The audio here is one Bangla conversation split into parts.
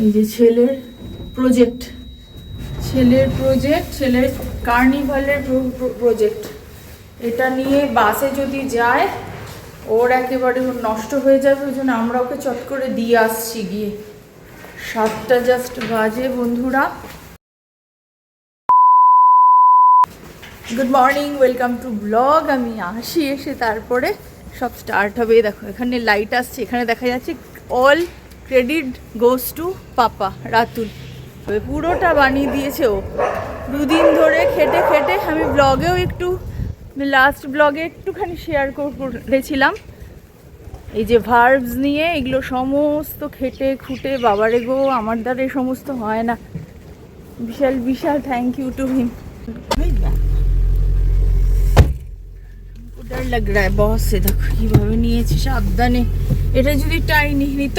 এই যে ছেলের প্রজেক্ট ছেলের প্রজেক্ট ছেলের কার্নিভালের প্রজেক্ট এটা নিয়ে বাসে যদি যায়, ওর একেবারে নষ্ট হয়ে যাবে, ওই জন্য আমরা ওকে চট করে দিয়ে আসছি গিয়ে। সাতটা জাস্ট বাজে, বন্ধুরা। Good morning welcome to blog আমি আসি এসে তারপরে সব স্টার্ট হবে। দেখো, এখানে লাইট আসছে, এখানে দেখা যাচ্ছে all credit goes to papa, Ratul. পুরোটা বানিয়ে দিয়েছে ও। দুদিন ধরে খেটে খেটে আমি ব্লগেও একটু লাস্ট ব্লগে একটুখানি শেয়ার করেছিলাম। এই যে ভার্বস নিয়ে এগুলো সমস্ত খেটে খুঁটে, বাবারে গো, আমার দ্বারা সমস্ত হয় না। বিশাল বিশাল থ্যাংক ইউ টু হিম ডর লাগ রা বস দেখো কীভাবে নিয়েছে, সাবধানে। এটা যদি টাইনি নিত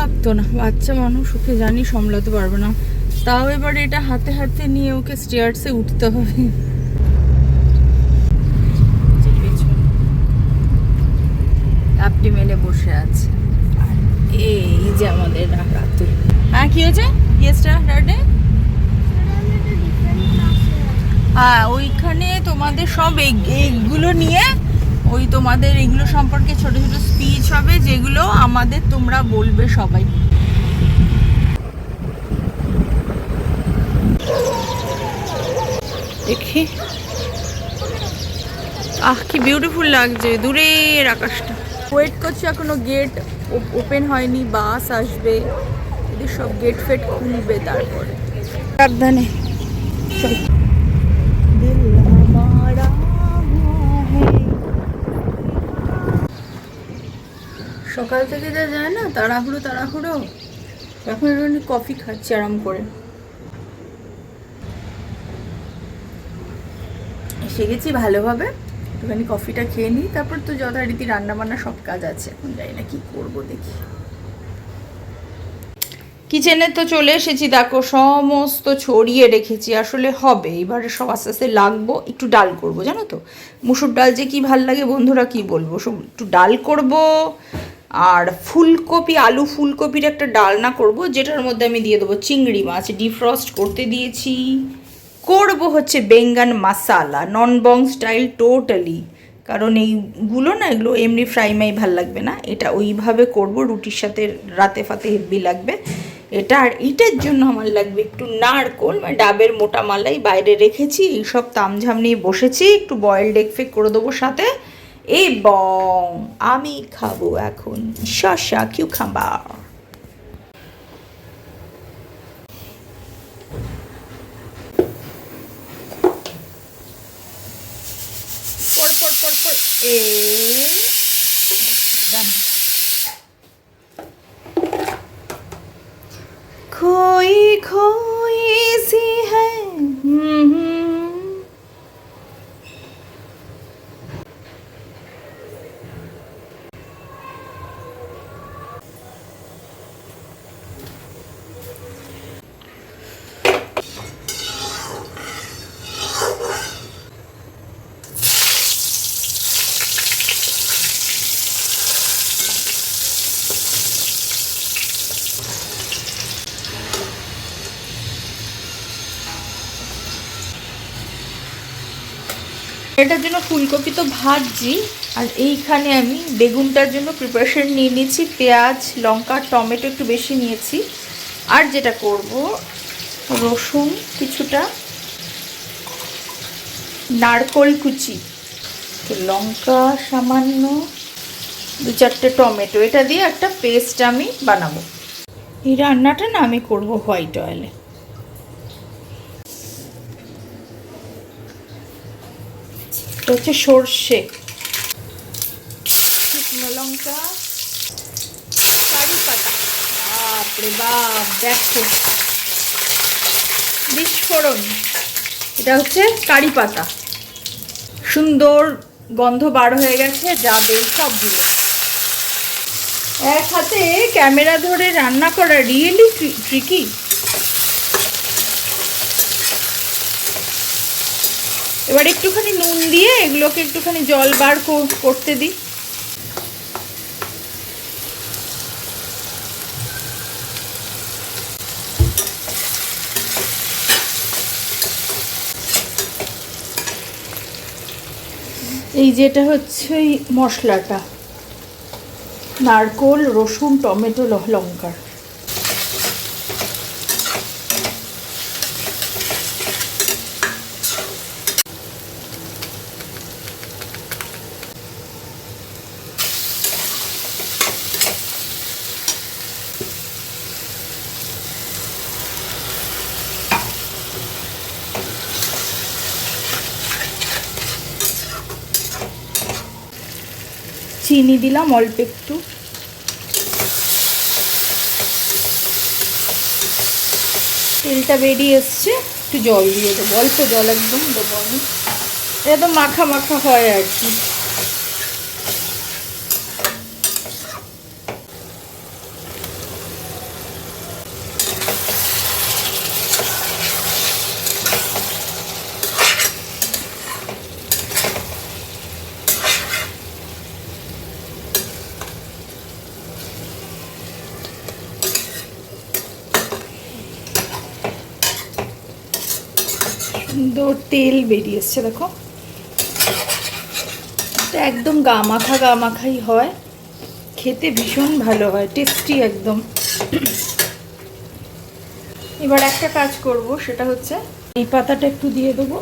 থাকতো না। বাচ্চা মানুষ ওকে জানি সামলাতে পারবে না। তাও এবার এটা হাতে হাতে নিয়ে ওকে স্টেয়ার্সে উঠতে হবে। আপনি মেলে বসে আছে। আর এই যে আমাদের রাতুল। হ্যাঁ কি হয়েছে? ইয়েসটা রাডে হ্যাঁ ওইখানে তোমাদের সব এইগুলো নিয়ে ওই তোমাদের এগুলো সম্পর্কে ছোট ছোট স্পিচ হবে যেগুলো আমাদের তোমরা বলবে সবাই। দেখি। আহ, কি বিউটিফুল লাগছে দূরের আকাশটা। ওয়েট করছি এখনও গেট ওপেন হয়নি বাস আসবে। এদের সব গেট ফেট খুলবে তারপরে। সাবধানে। চল। সকাল থেকে যা যায় না, তাড়াহুড়ো তাড়াহুড়ো। এখন একটু কফি খাচ্ছি আরাম করে। এসে গেছি ভালোভাবে। একটুখানি কফিটা খেয়ে নিই, তারপর তো যথারীতি রান্না বান্না সব কাজ আছে। এখন জানি না কি করব দেখি। কিচেনে তো চলে এসেছি, দেখো সমস্ত ছড়িয়ে রেখেছি। আসলে হবে, এবারে সব আস্তে আস্তে লাগবো। একটু ডাল করব, জানো তো? মুসুর ডাল যে কি ভালো লাগে বন্ধুরা কি বলব? সব একটু ডাল করব আর ফুলকপি, আলু ফুলকপির একটা ডালনা করব, যেটার মধ্যে আমি দিয়ে দেবো চিংড়ি মাছ ডিফ্রস্ট করতে দিয়েছি। করব হচ্ছে বেঙ্গান মাসালা নন বং স্টাইল টোটালি কারণ এইগুলো না, এগুলো এমনি ফ্রাই মাই ভালো লাগবে না। এটা ওইভাবে করব, রুটির সাথে রাতে ফাতে হেভি লাগবে। এটা আর এটার জন্য আমার লাগবে একটু নারকোল মানে ডাবের মোটা মালাই বাইরে রেখেছি, এইসব তামঝাম নিয়ে বসেছি, একটু বয়েল এগ ফেক করে দেবো সাথে। এবং আমি খাব এখন পড় পড় এই done. खोई এটার জন্য ফুলকপি তো ভাজছি। আর এইখানে আমি বেগুনটার জন্য প্রিপারেশন নিয়ে নিয়েছি, পেঁয়াজ, লঙ্কা, টমেটো একটু বেশি নিয়েছি। আর যেটা করব, রসুন কিছুটা, নারকোল কুচি। লঙ্কা সামান্য, দু চারটে টমেটো, এটা দিয়ে একটা পেস্ট আমি বানাবো। এই রান্নাটা না আমি করব হোয়াইট অয়েলে এটা হচ্ছে সর্ষে। শুকনো লঙ্কা। কারি পাতা বাপরে বাপ, দেখো। বিস্ফোরণ। এটা হচ্ছে কারি পাতা সুন্দর গন্ধ বার হয়ে গেছে, যাবে সবগুলো। এক হাতে ক্যামেরা ধরে রান্না করা রিয়েলি ট্রিকি এবার একটুখানি নুন দিয়ে এগুলোকে একটুখানি জল বার করতে দিই। এই যেটা হচ্ছে এই মশলাটা, নারকোল, রসুন, টমেটো লঙ্কার। চিনি দিলাম, অল্প একটু। তেলটা বেরিয়ে এসছে, একটু জল দিয়ে দেবো। অল্প জল একদম দেবো আমি। এটা তো মাখা মাখা হয় আর কি। সুন্দর তেল বেরিয়ে এসছে, দেখো। এটা একদম গা মাখা গা মাখাই হয়। খেতে ভীষণ ভালো হয় টেস্টি একদম। এবার একটা কাজ করব, সেটা হচ্ছে এই পাতাটা একটু দিয়ে দেবো।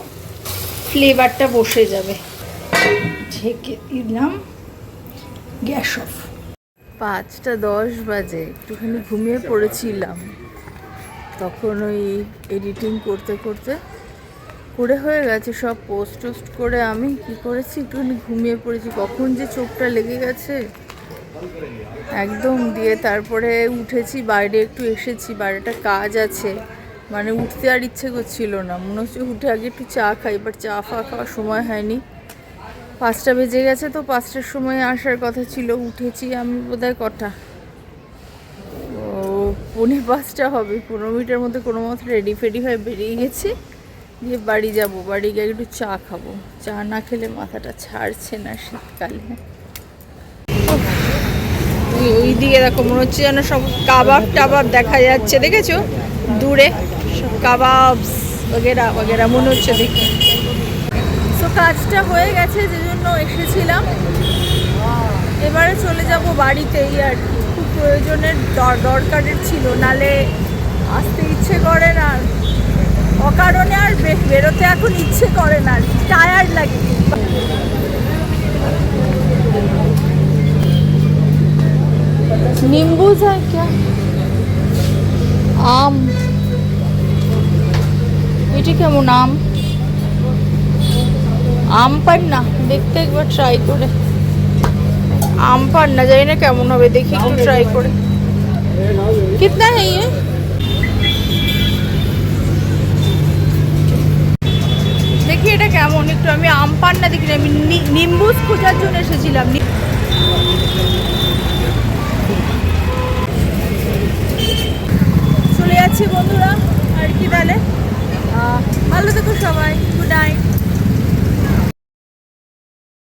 ফ্লেভারটা বসে যাবে। ঢেকে দিলাম। Gas off. পাঁচটা দশ বাজে, একটুখানি ঘুমিয়ে পড়েছিলাম। তখন ওই এডিটিং করতে করতে করে হয়ে গেছে সব, পোস্ট টোস্ট করে আমি কি করেছি? একটুখানি ঘুমিয়ে পড়েছি। কখন যে চোখটা লেগে গেছে? একদম দিয়ে তারপরে উঠেছি, বাইরে একটু এসেছি বাইরেটা কাজ আছে। মানে উঠতে আর ইচ্ছে করছিল না। মনে হচ্ছে উঠে আগে একটু চা খাই এবার চা ফা খাওয়ার সময় হয়নি। পাঁচটা বেজে গেছে তো পাঁচটার সময় আসার কথা ছিল, উঠেছি আমি বোধহয় কটা? ও, পৌনে পাঁচটা হবে। পনেরো মিনিটের মধ্যে কোনো মতো রেডি ফেডি হয়ে বেরিয়ে গেছি। দিয়ে বাড়ি যাব, বাড়ি গিয়ে একটু চা খাব। চা না খেলে মাথাটা ছাড়ছে না শীতকালে। ওই দিকে দেখো, মনে হচ্ছে যেন সব কাবাব টাবাব দেখা যাচ্ছে, দেখেছ? দূরে সব কাবাব বগেরা বগেরা, মনে হচ্ছে দেখে। তো কাজটা হয়ে গেছে, যে জন্য এসেছিলাম। এবারে চলে যাব বাড়িতেই আর কি। খুব প্রয়োজনের দর- দরকারের ছিল, নালে আসতে ইচ্ছে করে না। অকারণে আর বে- বেরোতে এখন ইচ্ছে করে না টায়ার্ড লাগে नींबू है क्या আম এটি কেমন আম আম পান না দেখতে একবার ট্রাই করে আম পান না জানি না কেমন হবে দেখি একটু ট্রাই করে কিতনা है এটা কেমন? একটু আমি আম পান না। দেখি আমি নি- নিম্বুস খোঁজার জন্য এসেছিলাম। চলে যাচ্ছি বন্ধুরা, আর কি বলে? ভালো থেকো সবাই। Good night